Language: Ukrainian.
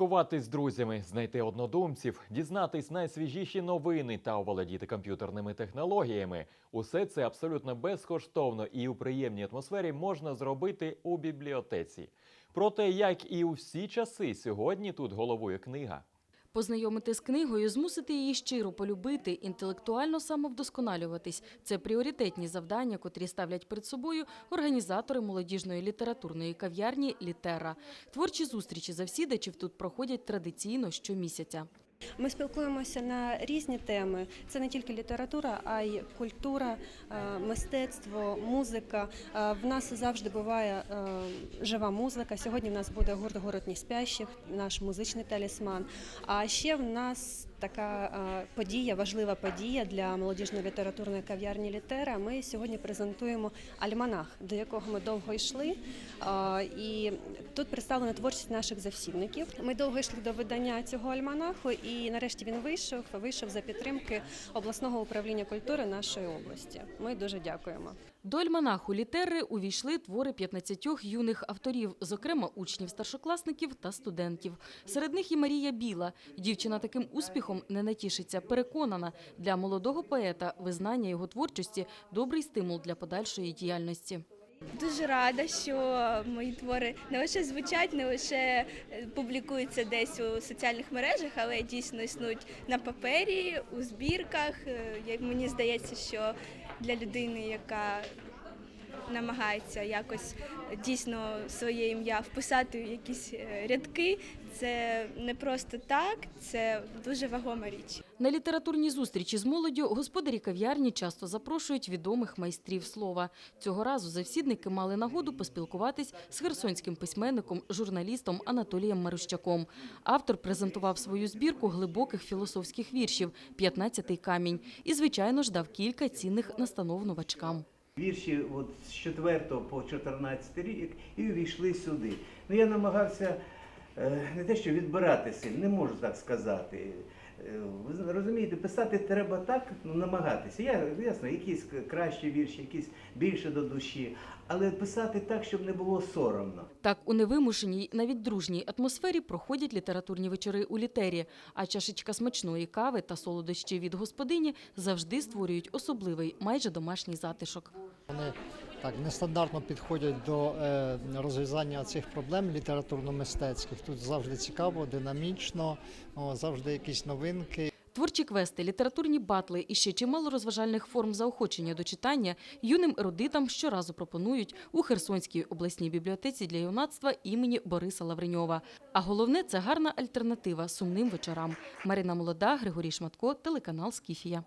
Спілкуватись з друзями, знайти однодумців, дізнатись найсвіжіші новини та оволодіти комп'ютерними технологіями усе це абсолютно безкоштовно і у приємній атмосфері можна зробити у бібліотеці. Проте, як і у всі часи, сьогодні тут головує книга. Познайомити з книгою, змусити її щиро полюбити, інтелектуально самовдосконалюватись – це пріоритетні завдання, котрі ставлять перед собою організатори молодіжної літературної кав'ярні «Літера». Творчі зустрічі завсідачів тут проходять традиційно щомісяця. Ми спілкуємося на різні теми. Це не тільки література, а й культура, е, мистецтво, музика. Е, В нас завжди буває е, жива музика. Сьогодні в нас буде гурт «Город неспящих», наш музичний талісман. А ще в нас така е, подія, важлива подія для молодіжної літературної кав'ярні Літера. Ми сьогодні презентуємо альманах, до якого ми довго йшли. Е, І тут представлена творчість наших завсідників. Ми довго йшли до видання цього альманаху, і нарешті він вийшов. Вийшов за підтримки обласного управління культури нашої області. Ми дуже дякуємо. До альманаху «Літери» увійшли твори 15 юних авторів, зокрема учнів, старшокласників та студентів. Серед них і Марія Біла. Дівчина таким успіхом не натішиться. Переконана, для молодого поета визнання його творчості – добрий стимул для подальшої діяльності. Дуже рада, що мої твори не лише звучать, не лише е, публікуються десь у соціальних мережах, але дійсно існують на папері, у збірках. Е, мені здається, що для людини, яка намагається якось дійсно своє ім'я вписати в якісь е, рядки, це не просто так, це дуже вагома річ. На літературні зустрічі з молоддю господарі кав'ярні часто запрошують відомих майстрів слова. Цього разу завсідники мали нагоду поспілкуватись з херсонським письменником, журналістом Анатолієм Марущаком. Автор презентував свою збірку глибоких філософських віршів «15-й камінь» і, звичайно ж, дав кілька цінних настанов новачкам. Вірші от з 4 по 14 рік і увійшли сюди. Ну я намагався е, не те, що відбиратися, не можу так сказати. Ви розумієте, писати треба так, ну намагатися. Я ясно, якісь кращі вірші, якісь більше до душі, але писати так, щоб не було соромно. Так, у невимушеній, навіть дружній атмосфері проходять літературні вечори у літері, а чашечка смачної кави та солодощі від господині завжди створюють особливий, майже домашній затишок. Вони так нестандартно підходять до е, розв'язання цих проблем літературно-мистецьких. Тут завжди цікаво, динамічно, завжди якісь новинки. Творчі квести, літературні батли і ще чимало розважальних форм заохочення до читання юним ерудитам щоразу пропонують у Херсонській обласній бібліотеці для юнацтва імені Бориса Лавреньова. А головне – це гарна альтернатива сумним вечорам. Марина Молода, Григорій Шматко, телеканал «Скіфія».